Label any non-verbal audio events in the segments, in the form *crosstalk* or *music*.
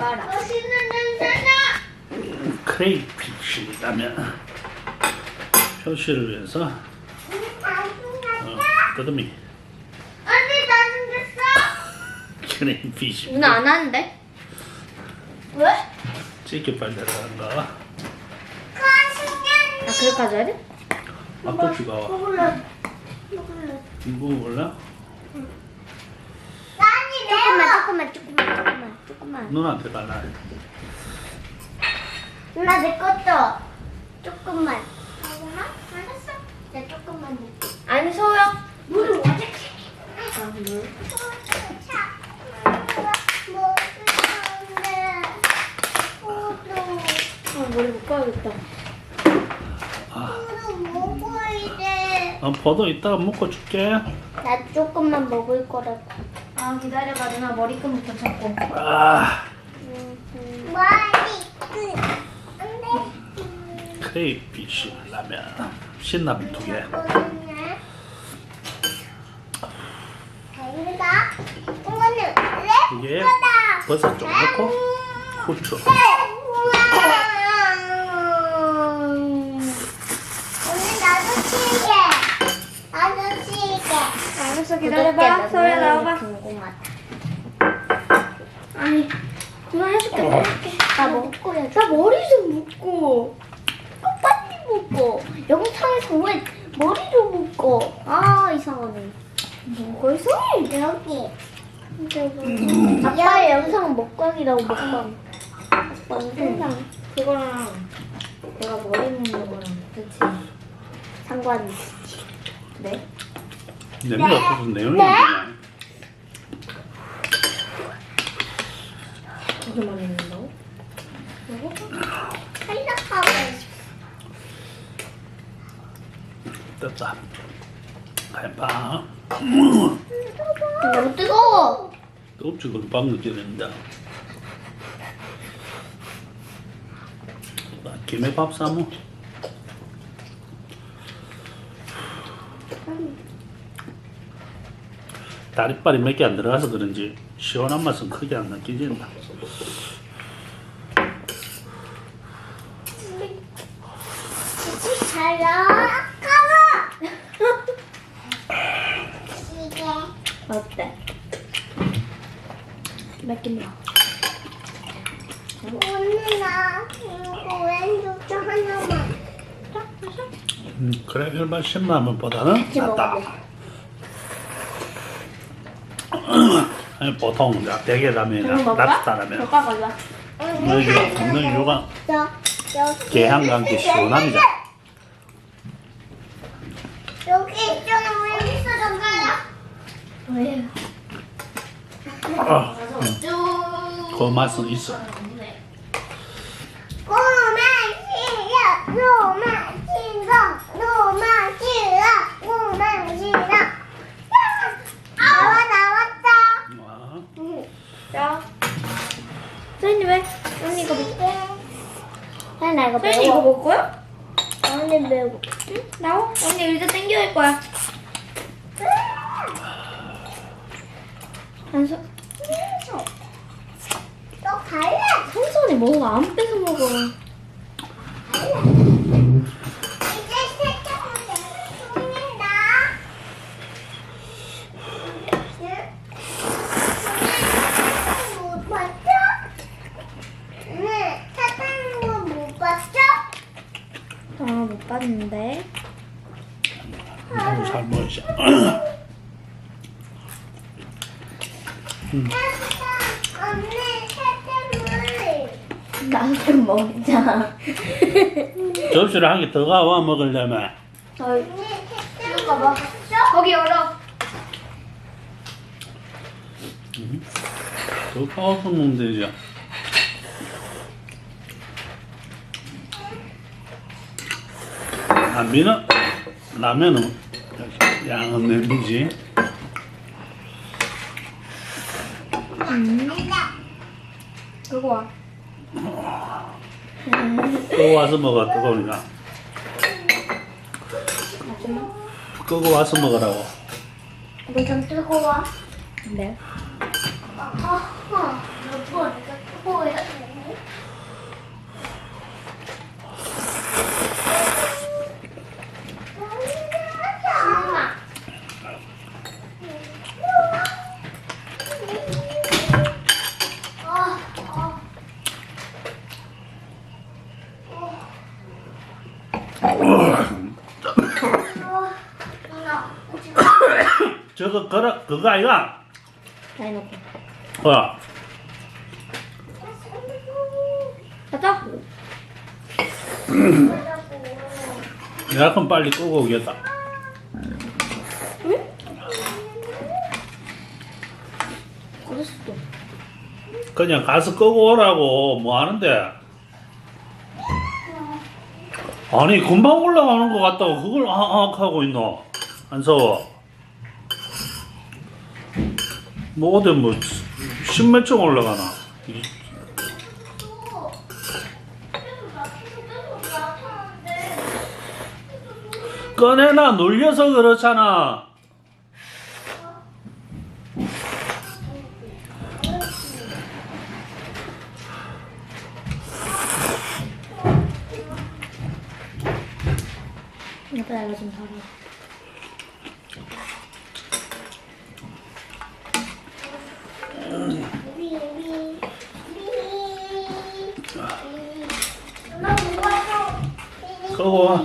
깔아. 맛있는 냄새나. 크레이피쉬 라면 표시를 위해서 어, 끄듬이 언니 나는 됐어. 크레이피쉬 누나 안 하는데? 왜? 찌개빨 들어간다 가시면 아 그렇게 해야 돼? 앞접시가 와 먹을래. 먹을래. 이거 몰라? 나니 조금만 매워. 조금만 조금만 조금만 조금만. 누나한테 달라 누나 내 것도 조금만. 하구나? 알았어. 내 조금만. 아니 소영. 물을 어떻게? 아 물. 아 머리 묶어야겠다. 아, 먹어야 돼. 어, 포도 이따가 먹고 줄게 나 조금만 먹을 거라고. 아 기다려봐 누나 머리끈부터 잡고. 아 머리 크레이피쉬 라면 신라면 두개 이게. 버섯 좀 넣고 후추. 알았어 기다려봐. 소영 나와봐. 궁금하다. 아니 누나 해줄게. 어. 나 먹고 해. 나 머리 좀 묶고. 빨리 먹고. 영상에서 왜 머리를 묶고? 아 이상하네. 뭐가 이상해? 여기. 아빠의 영상은 먹방이라고 먹방. 아빠는 세상 그거랑 내가 머리 묶는 거랑 그치? 상관이. 네? 냄새 없어서 내용이 네? 없네 그렇게만 했는다고? 살짝하고 됐다 가위바 너무 밥 넣게 된다 나 김에 밥 싸먹 다리빨이 몇 개 안 들어가서 그런지 시원한 맛은 크게 안 느껴진다 잘라. 가봐. 이게 어때? 나 이거 왼쪽 하나만. 음, 그래 일반 신라면보다는 낫다 아니, 보통 이제 대게 라면이나 랍스타 라면 젓가락 가져와. 너희가 먹는 이유가 저 여기 게향과 함께 시원합니다 여기 있잖아. 왜 있어 잠깐만. 왜? 아, 쭉. 그 맛은 있어 고마시야 고마시다 고마시다 고마시다 나와 나왔다 와, 자. 선생님 왜? 언니 이거 먹. 나 나 이거 선생님 이거 먹을 거야? 언니 매워 응? 나와. 언니 의자 당겨야 거야. 한서. 너 갈래? 한선이 먹어 안 뺏어 먹어. 아 못 봤는데. 너무 잘언니 나도 먹자. 접시를 한 개 더 가와 먹으려면 저희 언니 사탕 거 먹었죠? 거기 열어. 더 가와서 먹으면 되죠 라면은 라면은 양은 냄비지 그거 와. 끄고 와서 먹어 뜨거우니까. 끄고 와서 먹으라고. 이거 좀 뜨거워? 네. 아, 아, 여보, 이거 뜨거워. 그거 그거 아이가? 다 해놓고. 어. 가자. *clears throat* 에어컨 빨리 끄고 오겠다. 어딨어? 또? 그냥 가서 끄고 오라고. 뭐 하는데? 아니 금방 올라가는 것 같다고 그걸 아악 하고 있노. 안 서워 뭐 어디 뭐 십몇 층 올라가나? 이- 꺼내나 놀려서 그렇잖아. 내가 좀 살아. 끄고 와.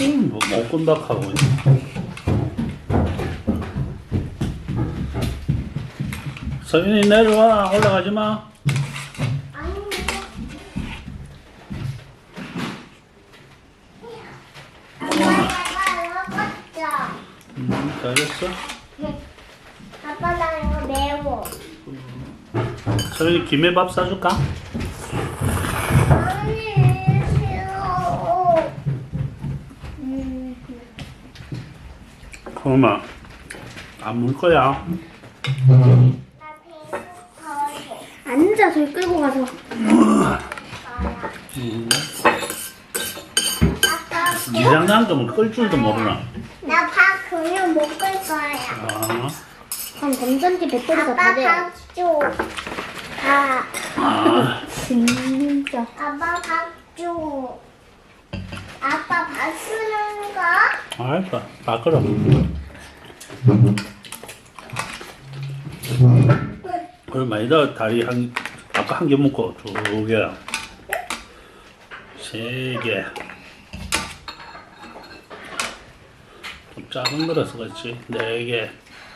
음, 뭐못 끈다 하고. 서윤이 내려와 올라가지 마. 음, 잘했어. 아빠 나 이거 매워. 서윤이 김에 밥 사줄까? 아니 싫어. 음. 그러면 안물 거야. 앉아 저기 끌고 가서. 음, 아빠 이 장난감은 끌 줄도 모르나. 나밥 그냥 먹을 거야. 아, 그럼 건전지 배터리가 다 아빠 돼. 밥 줘. 아, 아, 진짜. 아빠 밥 줘. 아빠 밥 쓰는 거? 알았어. 바꾸 라. 얼마이다 다리 한 아까 한 개 먹고 두 개, 세 개. 좀 작은 거라서 그렇지. 네 개,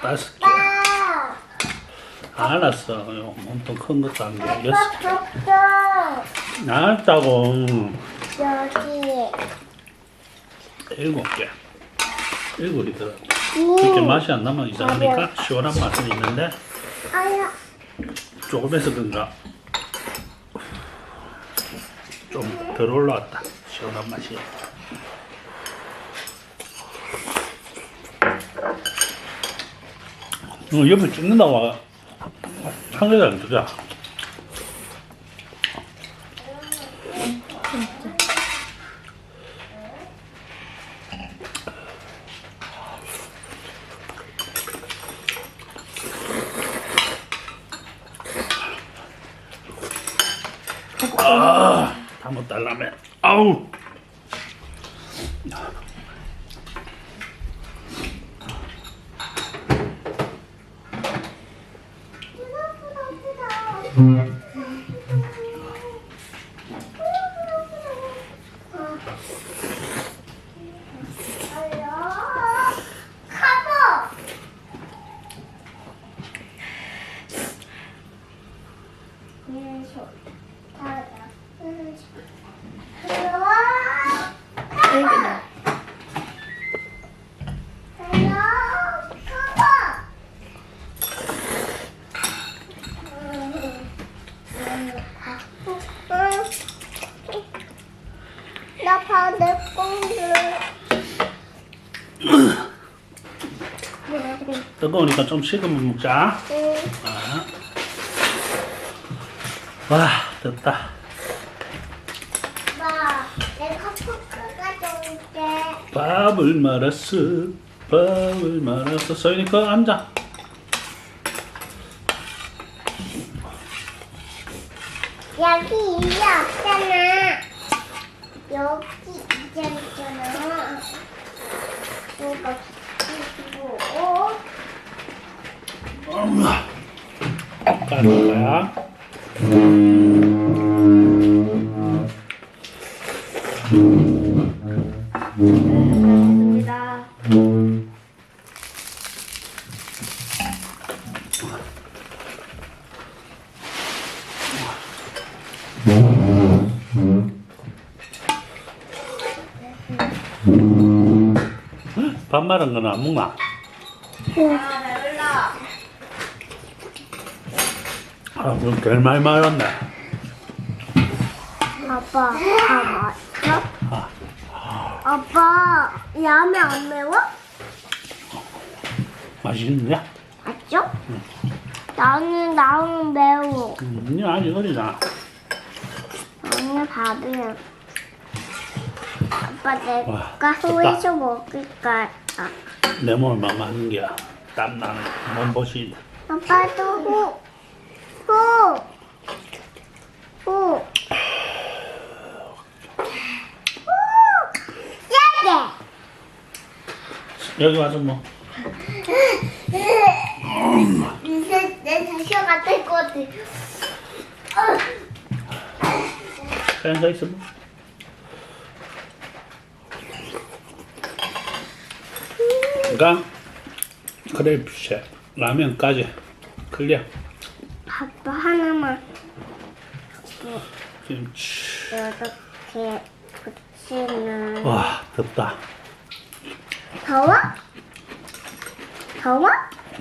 다섯 개. 알았어. 엄청 큰 것도 안 돼. 여섯. 개. 알았다고. 여기. 일곱 개. 일곱이더라. 이렇게 맛이 안 나면 이상하니까 시원한 맛은 있는데 아야. 조금 해서 그런가 좀 덜 올라왔다. 시원한 맛이. 어, 옆에 찍는다고 한 개도 안 뜨자. 아, 다못 달라면. 아우. 카보. 그래서 다 여기다. 나 받을 건데. 뜨거우니까 좀 식으면 먹자. 응. 아. 와, 됐다. 봐, 내 커플가 좋은데. 밥을 말았어. 밥을 말았어. 서윤이 거 앉아. 여기 이제 없잖아. 여기 이제 있잖아. 이거 그리고 까는 거야. 감사합니다. 밥 말은 거는 안 먹나? 아, 배불러. 아, 그럼 제일 많이 말았네. 아빠, 다? 아, 아빠, 라면 안 매워? 맛있는데? 맞죠? 나는, 나는 매워. 음, 니 아직 어리잖아. 나는 밥이야. 아빠, 와, 내가. 후에서 먹을까? 아, 내 몸만 맞는 게 땀나는 몸보신. 아빠도 후, 후, 후. 후! 세게! 여기 와서 뭐, 이제 내 자식 같을 것 같아. 그냥 서 있어 뭐. 그러니까 크레이프쉐 라면까지 클리어. 아빠 하나만 김치. 이렇게 붙이는. 와 덥다. 더워? 더워?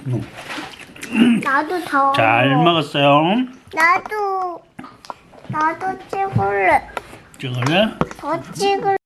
음. 나도 더워. 잘 먹었어요. 나도 나도 찍을래. 찍을래? 더 찍을.